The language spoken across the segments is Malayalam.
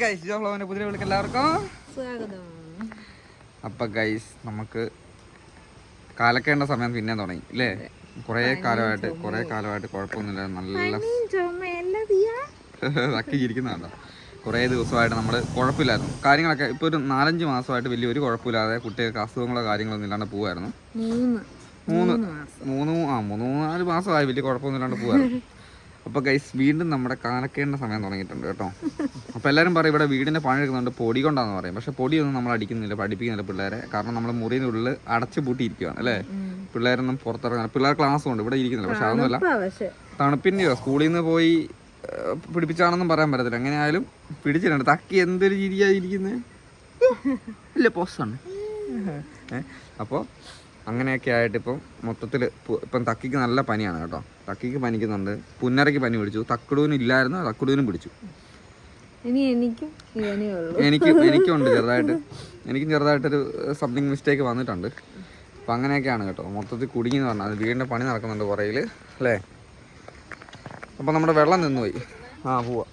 ഗൈസ് ജോഫ്ലോവിന്റെ പുതിയ വിളിക്ക് എല്ലാവർക്കും. സ്വാഗതം. അപ്പൊ ഗൈസ് നമുക്ക് കാലക്കേണ്ട സമയം പിന്നെ തുടങ്ങി അല്ലേ കുറേ കാലമായിട്ട് കുറേ കാലമായിട്ട് കുഴപ്പമൊന്നുമില്ല നല്ല തക്കി ഇരിക്കുന്നുണ്ടോ കുറേ ദിവസമായിട്ട് നമ്മൾ കുഴപ്പമില്ലായിരുന്നു. കാര്യങ്ങളൊക്കെ ഇപ്പോൾ ഒരു നാലഞ്ച് മാസമായിട്ട് വലിയ ഒരു കുഴപ്പമില്ലാതെ കുട്ടികൾക്ക് അസുഖങ്ങളോ കാര്യങ്ങളോ ഇല്ലാണ്ട് പോവായിരുന്നു. മൂന്ന്. മൂന്ന് മൂന്ന് ആ മൂന്ന് നാല് മാസമായി വലിയ കുഴപ്പമൊന്നും ഇല്ലാണ്ട് പോവായിരുന്നു. അപ്പോൾ ഗൈസ് വീണ്ടും നമ്മുടെ കാലക്കേണ്ട സമയം തുടങ്ങിയിട്ടുണ്ട് കേട്ടോ. അപ്പോൾ എല്ലാവരും പറയും ഇവിടെ വീടിന്റെ പണി എടുക്കുന്നുണ്ട് പൊടി കൊണ്ടാന്ന് പറയും. പക്ഷേ പൊടിയൊന്നും നമ്മൾ അടിക്കുന്നില്ല പഠിപ്പിക്കുന്നില്ല പിള്ളേരെ. കാരണം നമ്മൾ മുറിയുടെ ഉള്ളിൽ അടച്ചു പൂട്ടിയിരിക്കുകയാണ് അല്ലേ? പിള്ളേരൊന്നും പുറത്തിറങ്ങാൻ പിള്ളേർ ക്ലാസ് ഉണ്ട് ഇവിടെ ഇരിക്കുന്നില്ല. പക്ഷെ അതൊന്നുമല്ല. തണുപ്പിന്റെയോ സ്കൂളിൽ നിന്ന് പോയി പിടിപ്പിച്ചാണെന്നും പറയാൻ പറ്റത്തില്ല. എങ്ങനെയായാലും പിടിച്ചിട്ടുണ്ട്. തക്കി എന്തൊരു രീതിയായിരിക്കുന്നത് ഇല്ല പോസ്റ്റാണ് അപ്പോൾ അങ്ങനെയൊക്കെ ആയിട്ട് ഇപ്പം മൊത്തത്തിൽ ഇപ്പം തക്കിക്ക് നല്ല പനിയാണ് കേട്ടോ. തക്കിക്ക് പനിക്കുന്നുണ്ട്. പുന്നരയ്ക്ക് പനി പിടിച്ചു. തക്കുടൂന് ഇല്ലായിരുന്നു തക്കുടൂനും പിടിച്ചു. ഇനി എനിക്കും ഉള്ളൂ. എനിക്ക് എനിക്കുണ്ട് ചെറുതായിട്ട്. എനിക്കും ചെറുതായിട്ടൊരു സംതിങ് മിസ്റ്റേക്ക് വന്നിട്ടുണ്ട്. അപ്പം അങ്ങനെയൊക്കെയാണ് കേട്ടോ. മൊത്തത്തിൽ കുടുങ്ങി എന്ന് പറഞ്ഞാൽ വീടിന്റെ പണി നടക്കുന്നുണ്ട് പുറയിൽ അല്ലേ? അപ്പം നമ്മുടെ വെള്ളം നിന്നുപോയി. ആ പോവാ.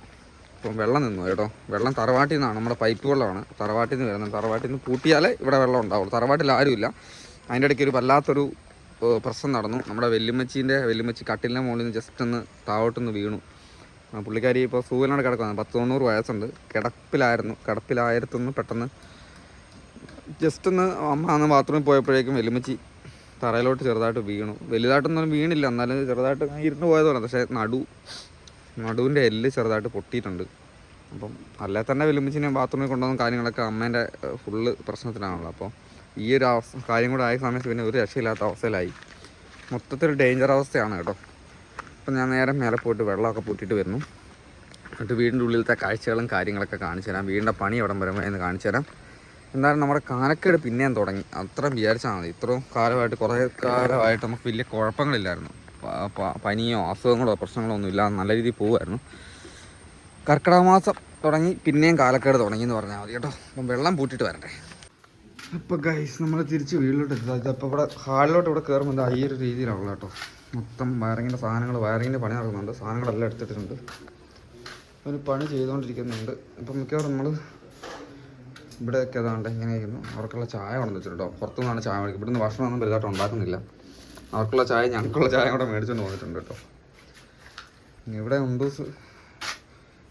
അപ്പം വെള്ളം നിന്നു കേട്ടോ. വെള്ളം തറവാട്ടിൽ നിന്നാണ്. നമ്മുടെ പൈപ്പ് വെള്ളമാണ്. തറവാട്ടിൽ നിന്ന് വരുന്നത്. തറവാട്ടിൽ നിന്ന് പൂട്ടിയാലേ ഇവിടെ വെള്ളം ഉണ്ടാവുള്ളൂ. തറവാട്ടിൽ ആരുമില്ല. അതിന്റെ ഇടയ്ക്ക് ഒരു വല്ലാത്തൊരു പ്രശ്നം നടന്നു. നമ്മുടെ വെല്ലുമച്ചീന്റെ വെല്ലുമച്ചി കട്ടിലിന്റെ മുകളിൽ നിന്ന് ജസ്റ്റ് ഒന്ന് താവോട്ടൊന്ന് വീണു. പുള്ളിക്കാരി ഇപ്പോൾ സൂര്യനോട് കിടക്കുന്നത് പത്ത് തൊണ്ണൂറ് വയസ്സുണ്ട്. കിടപ്പിലായിരുന്നു. കിടപ്പിലായിരത്തൊന്ന് പെട്ടെന്ന് ജസ്റ്റ് ഒന്ന് അമ്മ അന്ന് ബാത്റൂമിൽ പോയപ്പോഴേക്കും വെല്ലുമച്ചി തറയിലോട്ട് ചെറുതായിട്ട് വീണു. വലുതായിട്ടൊന്നും വീണില്ല. എന്നാലും ചെറുതായിട്ട് ഇരുന്ന് ഇരുന്ന് പോയതുപോലെ. പക്ഷേ നടു നടുവിന്റെ എല്ല് ചെറുതായിട്ട് പൊട്ടിയിട്ടുണ്ട്. അപ്പം അല്ലേ തന്നെ വെല്ലുമച്ചിനെ ബാത്റൂമിൽ കൊണ്ടുവന്ന കാര്യങ്ങളൊക്കെ അമ്മേന്റെ ഫുള്ള് പ്രശ്നത്തിലാണല്ലോ. അപ്പോൾ ഈ ഒരു അവസ്ഥ കാര്യം കൂടെ ആയ സമയത്ത് പിന്നെ ഒരു രക്ഷയില്ലാത്ത അവസ്ഥയിലായി. മൊത്തത്തിൽ ഡേഞ്ചർ അവസ്ഥയാണ് കേട്ടോ. അപ്പം ഞാൻ നേരെ മേലെ പോയിട്ട് വെള്ളമൊക്കെ പൂട്ടിയിട്ട് വരുന്നു. എന്നിട്ട് വീടിന്റെ ഉള്ളിലത്തെ കാഴ്ചകളും കാര്യങ്ങളൊക്കെ കാണിച്ചു തരാം. വീടിന്റെ പണി എവിടം വരെ എന്ന് കാണിച്ചു തരാം. എന്തായാലും നമ്മുടെ കാനക്കേട് പിന്നെയും തുടങ്ങി. അത്രയും വിചാരിച്ചാൽ മതി. ഇത്രയും കാലമായിട്ട് കുറേ കാലമായിട്ട് നമുക്ക് വലിയ കുഴപ്പങ്ങളില്ലായിരുന്നു. പനിയോ അസുഖങ്ങളോ പ്രശ്നങ്ങളോ ഒന്നും ഇല്ലാതെ നല്ല രീതിയിൽ പോകുമായിരുന്നു. കർക്കിടക മാസം തുടങ്ങി പിന്നെയും കാലക്കേട് തുടങ്ങി എന്ന് പറഞ്ഞാൽ മതി കേട്ടോ. അപ്പം വെള്ളം പൂട്ടിയിട്ട് വരട്ടെ. അപ്പോൾ ഗൈസ് നമ്മൾ തിരിച്ച് വീട്ടിലോട്ട് എത്തുക. അപ്പോൾ ഇവിടെ ഹാളിലോട്ട് ഇവിടെ കയറുമ്പോൾ എന്താ ഈ ഒരു രീതിയിലാണല്ലോ കേട്ടോ. മൊത്തം വയറിങ്ങിന്റെ സാധനങ്ങൾ വയറിങ്ങിന്റെ പണി നടക്കുന്നുണ്ട്. സാധനങ്ങളെല്ലാം എടുത്തിട്ടുണ്ട് ഒരു പണി ചെയ്തുകൊണ്ടിരിക്കുന്നുണ്ട് ഇപ്പം മിക്കവാറും നമ്മൾ ഇവിടെയൊക്കെ ഏതാണ്ട് എങ്ങനെയായിരുന്നു അവർക്കുള്ള ചായ കൊണ്ടു വെച്ചിട്ടുണ്ടോ? പുറത്തുനിന്നാണ് ചായ മേടിക്കുക. ഇവിടുന്ന് ഭക്ഷണമൊന്നും വലുതായിട്ട് ഉണ്ടാക്കുന്നില്ല. അവർക്കുള്ള ചായ ഞങ്ങൾക്കുള്ള ചായ കൂടെ മേടിച്ചുകൊണ്ട് വന്നിട്ടുണ്ട് കേട്ടോ. ഇവിടെ ഉണ്ട്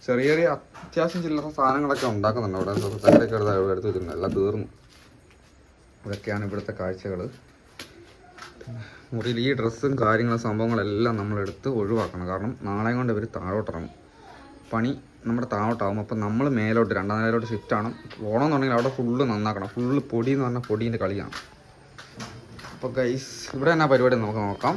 ചെറിയ ചെറിയ അത്യാവശ്യം ചില്ലറ സാധനങ്ങളൊക്കെ ഉണ്ടാക്കുന്നുണ്ട് അവിടെ. പച്ചക്കറിയൊക്കെ എടുത്ത് എടുത്ത് വെച്ചിട്ടുണ്ട്. എല്ലാം തീർന്നു. ഇതൊക്കെയാണ് ഇവിടുത്തെ കാഴ്ചകൾ. മുറിയിൽ ഈ ഡ്രസ്സും കാര്യങ്ങളും സംഭവങ്ങളെല്ലാം നമ്മളെടുത്ത് ഒഴിവാക്കണം. കാരണം നാളെ കൊണ്ട് ഇവർ താഴോട്ടിറങ്ങും. പണി നമ്മുടെ താഴോട്ടാവും അപ്പം നമ്മൾ മേലോട്ട് രണ്ടാം നിലയിലോട്ട് ഷിഫ്റ്റ് ആണ്. പോകണമെന്നുണ്ടെങ്കിൽ അവിടെ ഫുള്ള് നന്നാക്കണം. ഫുള്ള് പൊടി എന്ന് പറഞ്ഞാൽ പൊടീന്റെ കളിയാണ്. അപ്പോൾ ഗൈസ് ഇവിടെ തന്നെ പരിപാടി നമുക്ക് നോക്കാം.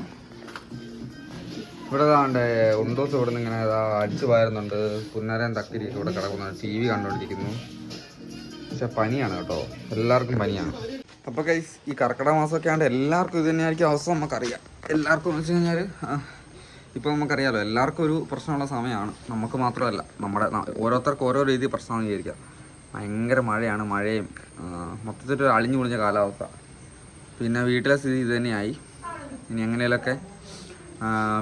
ഇവിടെ താണ്ട് ഉണ്ടോസ് ഇവിടെ നിന്ന് ഇങ്ങനെ അടിച്ചു പാരുന്നുണ്ട് പുന്നരൻ തക്കിരി ഇവിടെ കിടക്കുന്നുണ്ട് ടി വി കണ്ടുകൊണ്ടിരിക്കുന്നു പക്ഷെ പനിയാണ് കേട്ടോ. എല്ലാവർക്കും പനിയാണ്. അപ്പോൾ കൈസ് ഈ കർക്കിടക മാസമൊക്കെ ആണ്ട് എല്ലാവർക്കും ഇത് തന്നെയായിരിക്കും അവസ്ഥ നമുക്കറിയാം. എല്ലാവർക്കും വെച്ച് കഴിഞ്ഞാൽ ഇപ്പോൾ നമുക്കറിയാലോ എല്ലാവർക്കും ഒരു പ്രശ്നമുള്ള സമയമാണ് നമുക്ക് മാത്രമല്ല നമ്മുടെ ഓരോരുത്തർക്കും ഓരോ രീതി പ്രശ്നമാണ് വിചാരിക്കാം ഭയങ്കര മഴയാണ് മഴയും മൊത്തത്തിലൊരു അളിഞ്ഞു പൊളിഞ്ഞ കാലാവസ്ഥ. പിന്നെ വീട്ടിലെ സ്ഥിതി ഇത് തന്നെയായി. ഇനി എങ്ങനെയൊക്കെ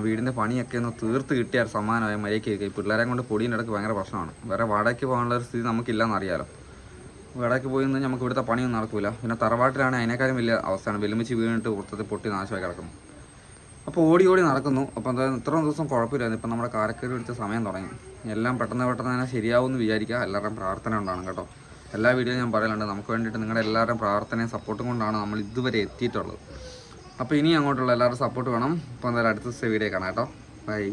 വീടിന്റെ പണിയൊക്കെ ഒന്ന് തീർത്ത് കിട്ടിയാൽ സമ്മാനമായ മര്യാദയ്ക്ക് പിള്ളേരെ കൊണ്ട് പൊടിയുടെ ഇടയ്ക്ക് ഭയങ്കര പ്രശ്നമാണ്. വേറെ വാടകയ്ക്ക് പോകാനുള്ള ഒരു സ്ഥിതി നമുക്കില്ലെന്ന് അറിയാലോ വാടകയ്ക്ക് പോയി നിന്ന് നമുക്ക് ഇവിടുത്തെ പണിയൊന്നും നടക്കില്ല പിന്നെ തറവാട്ടിലാണ് അതിനേക്കാളും വലിയ അവസ്ഥയാണ്. വെല്ലുമിച്ച് വീണിട്ട് പുറത്തത്തിൽ പൊട്ടി നാശമായി കിടക്കുന്നു. അപ്പോൾ ഓടി ഓടി നടക്കുന്നു. അപ്പോൾ എന്തായാലും ഇത്രയും ദിവസം കുഴപ്പമില്ലായിരുന്നു. ഇപ്പം നമ്മുടെ കാരക്കേട് പിടിച്ച സമയം തുടങ്ങി. എല്ലാം പെട്ടെന്ന് പെട്ടെന്ന് തന്നെ ശരിയാവുമെന്ന് വിചാരിക്കുക. എല്ലാവരുടെയും പ്രാർത്ഥന ഉണ്ടാണ് കേട്ടോ. എല്ലാ വീഡിയോയും ഞാൻ പറയലുണ്ട് നമുക്ക് വേണ്ടിയിട്ട് നിങ്ങളുടെ എല്ലാവരുടെയും പ്രാർത്ഥനയും സപ്പോർട്ടും കൊണ്ടാണ് നമ്മൾ ഇതുവരെ എത്തിയിട്ടുള്ളത്. അപ്പോൾ ഇനി അങ്ങോട്ടുള്ള എല്ലാവരുടെ സപ്പോർട്ട് വേണം. അപ്പോൾ എന്തായാലും അടുത്ത ദിവസത്തെ വീഡിയോ കാണാം കേട്ടോ. ബൈ